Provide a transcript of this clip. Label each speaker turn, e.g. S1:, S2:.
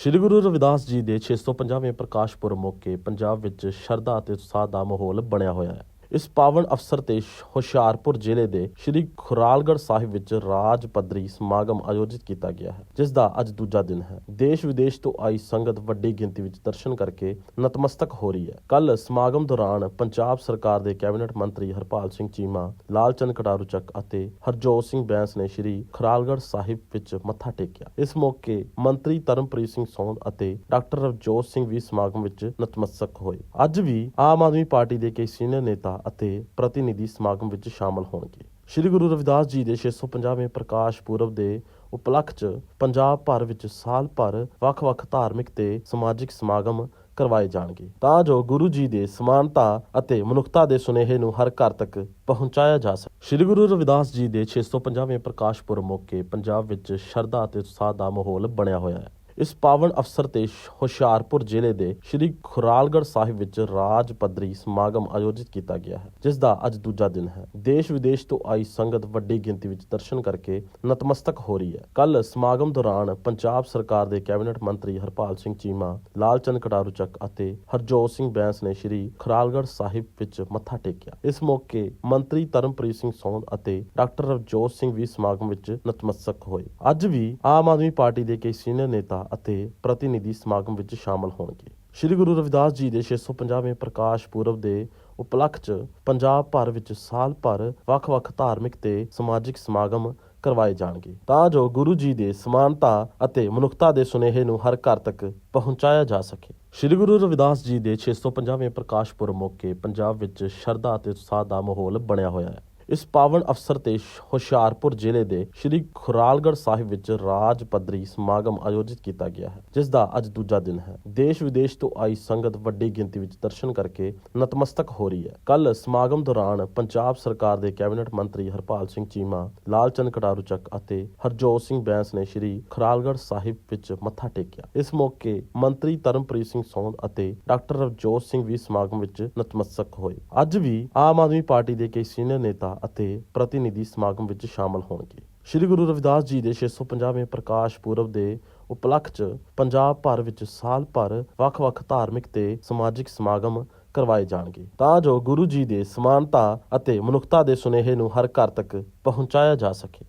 S1: ਸ੍ਰੀ ਗੁਰੂ ਰਵਿਦਾਸ ਜੀ ਦੇ 650ਵੇਂ ਪ੍ਰਕਾਸ਼ ਪੁਰਬ ਮੌਕੇ ਪੰਜਾਬ ਵਿੱਚ ਸ਼ਰਧਾ ਅਤੇ ਉਤਸ਼ਾਹ ਦਾ ਮਾਹੌਲ ਬਣਿਆ ਹੋਇਆ ਹੈ। ਇਸ ਪਾਵਨ ਅਵਸਰ ਤੇ ਹੁਸ਼ਿਆਰਪੁਰ ਜ਼ਿਲ੍ਹੇ ਦੇ ਸ੍ਰੀ ਖੁਰਾਲਗੜ੍ਹ ਸਾਹਿਬ ਵਿੱਚ ਰਾਜ ਪੱਧਰੀ ਸਮਾਗਮ ਆਯੋਜਿਤ ਕੀਤਾ ਗਿਆ ਹੈ, ਜਿਸ ਦਾ ਅੱਜ ਦੂਜਾ ਦਿਨ ਹੈ। ਦੇਸ਼ ਵਿਦੇਸ਼ ਤੋਂ ਆਈ ਸੰਗਤ ਵੱਡੀ ਗਿਣਤੀ ਵਿੱਚ ਦਰਸ਼ਨ ਕਰਕੇ ਨਤਮਸਤਕ ਹੋ ਰਹੀ ਹੈ। ਕੱਲ ਸਮਾਗਮ ਦੌਰਾਨ ਪੰਜਾਬ ਸਰਕਾਰ ਦੇ ਕੈਬਨਿਟ ਮੰਤਰੀ ਹਰਪਾਲ ਸਿੰਘ ਚੀਮਾ, ਲਾਲਚੰਦ ਕਟਾਰੂ ਚੱਕ ਅਤੇ ਹਰਜੋਤ ਸਿੰਘ ਬੈਂਸ ਨੇ ਸ੍ਰੀ ਖੁਰਾਲਗੜ੍ਹ ਸਾਹਿਬ ਵਿੱਚ ਮੱਥਾ ਟੇਕਿਆ। ਇਸ ਮੌਕੇ ਮੰਤਰੀ ਧਰਮਪ੍ਰੀਤ ਸਿੰਘ ਸੌਂਦ ਅਤੇ ਡਾਕਟਰ ਰਵਜੋਤ ਸਿੰਘ ਵੀ ਸਮਾਗਮ ਵਿੱਚ ਨਤਮਸਤਕ ਹੋਏ। ਅੱਜ ਵੀ ਆਮ ਆਦਮੀ ਪਾਰਟੀ ਦੇ ਕਈ ਸੀਨੀਅਰ ਨੇਤਾ ਅਤੇ ਪ੍ਰਤੀਨਿਧੀ ਸਮਾਗਮ ਵਿੱਚ ਸ਼ਾਮਲ ਹੋਣਗੇ। ਸ੍ਰੀ ਗੁਰੂ ਰਵਿਦਾਸ ਜੀ ਦੇ 650ਵੇਂ ਪ੍ਰਕਾਸ਼ ਪੁਰਬ ਦੇ ਉਪਲਕਸ਼ 'ਚ ਪੰਜਾਬ ਭਰ ਵਿੱਚ ਸਾਲ ਭਰ ਵੱਖ-ਵੱਖ ਧਾਰਮਿਕ ਤੇ ਸਮਾਜਿਕ ਸਮਾਗਮ ਕਰਵਾਏ ਜਾਣਗੇ। ਤਾਂ ਜੋ ਗੁਰੂ ਜੀ ਦੇ ਸਮਾਨਤਾ ਅਤੇ ਮਨੁੱਖਤਾ ਦੇ ਸੁਨੇਹੇ ਨੂੰ ਹਰ ਘਰ ਤੱਕ ਪਹੁੰਚਾਇਆ ਜਾ ਸਕੇ। ਸ੍ਰੀ ਗੁਰੂ ਰਵਿਦਾਸ ਜੀ ਦੇ 650ਵੇਂ ਪ੍ਰਕਾਸ਼ ਪੁਰਬ ਮੌਕੇ ਪੰਜਾਬ ਵਿੱਚ ਸ਼ਰਧਾ ਅਤੇ ਉਤਸ਼ਾਹ ਦਾ ਮਾਹੌਲ ਬਣਿਆ ਹੋਇਆ ਹੈ। ਇਸ ਪਾਵਨ ਅਵਸਰ ਤੇ ਹੁਸ਼ਿਆਰਪੁਰ ਜ਼ਿਲ੍ਹੇ ਦੇ ਸ੍ਰੀ ਖੁਰਾਲਗੜ੍ਹ ਸਾਹਿਬ ਵਿੱਚ ਰਾਜ ਪੱਧਰੀ ਸਮਾਗਮ ਆਯੋਜਿਤ ਕੀਤਾ ਗਿਆ ਹੈ, ਜਿਸ ਦਾ ਅੱਜ ਦੂਜਾ ਦਿਨ ਹੈ। ਦੇਸ਼ ਵਿਦੇਸ਼ ਤੋਂ ਆਈ ਸੰਗਤ ਵੱਡੀ ਗਿਣਤੀ ਵਿੱਚ ਦਰਸ਼ਨ ਕਰਕੇ ਨਤਮਸਤਕ ਹੋ ਰਹੀ ਹੈ। ਕੱਲ ਸਮਾਗਮ ਦੌਰਾਨ ਪੰਜਾਬ ਸਰਕਾਰ ਦੇ ਕੈਬਨਿਟ ਮੰਤਰੀ ਹਰਪਾਲ ਸਿੰਘ ਚੀਮਾ, ਲਾਲਚੰਦ ਕਟਾਰੂ ਚੱਕ ਅਤੇ ਹਰਜੋਤ ਸਿੰਘ ਬੈਂਸ ਨੇ ਸ੍ਰੀ ਖੁਰਾਲਗੜ੍ਹ ਸਾਹਿਬ ਵਿੱਚ ਮੱਥਾ ਟੇਕਿਆ। ਇਸ ਮੌਕੇ ਮੰਤਰੀ ਧਰਮਪ੍ਰੀਤ ਸਿੰਘ ਸੌਂਦ ਅਤੇ ਡਾਕਟਰ ਰਵਜੋਤ ਸਿੰਘ ਵੀ ਸਮਾਗਮ ਵਿੱਚ ਨਤਮਸਤਕ ਹੋਏ। ਅੱਜ ਵੀ ਆਮ ਆਦਮੀ ਪਾਰਟੀ ਦੇ ਕਈ ਸੀਨੀਅਰ ਨੇਤਾ ਅਤੇ ਪ੍ਰਤੀਨਿਧੀ ਸਮਾਗਮ ਵਿੱਚ ਸ਼ਾਮਲ ਹੋਣਗੇ। ਸ੍ਰੀ ਗੁਰੂ ਰਵਿਦਾਸ ਜੀ ਦੇ 650ਵੇਂ ਪ੍ਰਕਾਸ਼ ਪੁਰਬ ਦੇ ਉਪਲਕਸ਼ 'ਚ ਪੰਜਾਬ ਭਰ ਵਿੱਚ ਸਾਲ ਭਰ ਵੱਖ-ਵੱਖ ਧਾਰਮਿਕ ਤੇ ਸਮਾਜਿਕ ਸਮਾਗਮ ਕਰਵਾਏ ਜਾਣਗੇ। ਤਾਂ ਜੋ ਗੁਰੂ ਜੀ ਦੇ ਸਮਾਨਤਾ ਅਤੇ ਮਨੁੱਖਤਾ ਦੇ ਸੁਨੇਹੇ ਨੂੰ ਹਰ ਘਰ ਤੱਕ ਪਹੁੰਚਾਇਆ ਜਾ ਸਕੇ। ਸ੍ਰੀ ਗੁਰੂ ਰਵਿਦਾਸ ਜੀ ਦੇ 650ਵੇਂ ਪ੍ਰਕਾਸ਼ ਪੁਰਬ ਮੌਕੇ ਪੰਜਾਬ ਵਿੱਚ ਸ਼ਰਧਾ ਅਤੇ ਉਤਸ਼ਾਹ ਦਾ ਮਾਹੌਲ ਬਣਿਆ ਹੋਇਆ ਹੈ। ਇਸ ਪਾਵਨ ਅਵਸਰ ਤੇ ਹੁਸ਼ਿਆਰਪੁਰ ਜ਼ਿਲ੍ਹੇ ਦੇ ਸ੍ਰੀ ਖੁਰਾਲਗੜ੍ਹ ਸਾਹਿਬ ਵਿੱਚ ਰਾਜ ਪੱਧਰੀ ਸਮਾਗਮ ਆਯੋਜਿਤ ਕੀਤਾ ਗਿਆ ਹੈ, ਜਿਸ ਦਾ ਅੱਜ ਦੂਜਾ ਦਿਨ ਹੈ। ਦੇਸ਼ ਵਿਦੇਸ਼ ਤੋਂ ਆਈ ਸੰਗਤ ਵੱਡੀ ਗਿਣਤੀ ਵਿੱਚ ਦਰਸ਼ਨ ਕਰਕੇ ਨਤਮਸਤਕ ਹੋ ਰਹੀ ਹੈ। ਕੱਲ ਸਮਾਗਮ ਦੌਰਾਨ ਪੰਜਾਬ ਸਰਕਾਰ ਦੇ ਕੈਬਨਿਟ ਮੰਤਰੀ ਹਰਪਾਲ ਸਿੰਘ ਚੀਮਾ, ਲਾਲਚੰਦ ਕਟਾਰੂ ਚੱਕ ਅਤੇ ਹਰਜੋਤ ਸਿੰਘ ਬੈਂਸ ਨੇ ਸ੍ਰੀ ਖੁਰਾਲਗੜ੍ਹ ਸਾਹਿਬ ਵਿੱਚ ਮੱਥਾ ਟੇਕਿਆ। ਇਸ ਮੌਕੇ ਮੰਤਰੀ ਧਰਮਪ੍ਰੀਤ ਸਿੰਘ ਸੌਂਦ ਅਤੇ ਡਾਕਟਰ ਰਵਜੋਤ ਸਿੰਘ ਵੀ ਸਮਾਗਮ ਵਿੱਚ ਨਤਮਸਤਕ ਹੋਏ। ਅੱਜ ਵੀ ਆਮ ਆਦਮੀ ਪਾਰਟੀ ਦੇ ਕਈ ਸੀਨੀਅਰ ਨੇਤਾ ਅਤੇ ਪ੍ਰਤੀਨਿਧੀ ਸਮਾਗਮ ਵਿੱਚ ਸ਼ਾਮਲ ਹੋਣਗੇ। ਸ੍ਰੀ ਗੁਰੂ ਰਵਿਦਾਸ ਜੀ ਦੇ 650ਵੇਂ ਪ੍ਰਕਾਸ਼ ਪੁਰਬ ਦੇ ਉਪਲਕਸ਼ 'ਚ ਪੰਜਾਬ ਭਰ ਵਿੱਚ ਸਾਲ ਭਰ ਵੱਖ-ਵੱਖ ਧਾਰਮਿਕ ਤੇ ਸਮਾਜਿਕ ਸਮਾਗਮ ਕਰਵਾਏ ਜਾਣਗੇ। ਤਾਂ ਜੋ ਗੁਰੂ ਜੀ ਦੇ ਸਮਾਨਤਾ ਅਤੇ ਮਨੁੱਖਤਾ ਦੇ ਸੁਨੇਹੇ ਨੂੰ ਹਰ ਘਰ ਤੱਕ ਪਹੁੰਚਾਇਆ ਜਾ ਸਕੇ।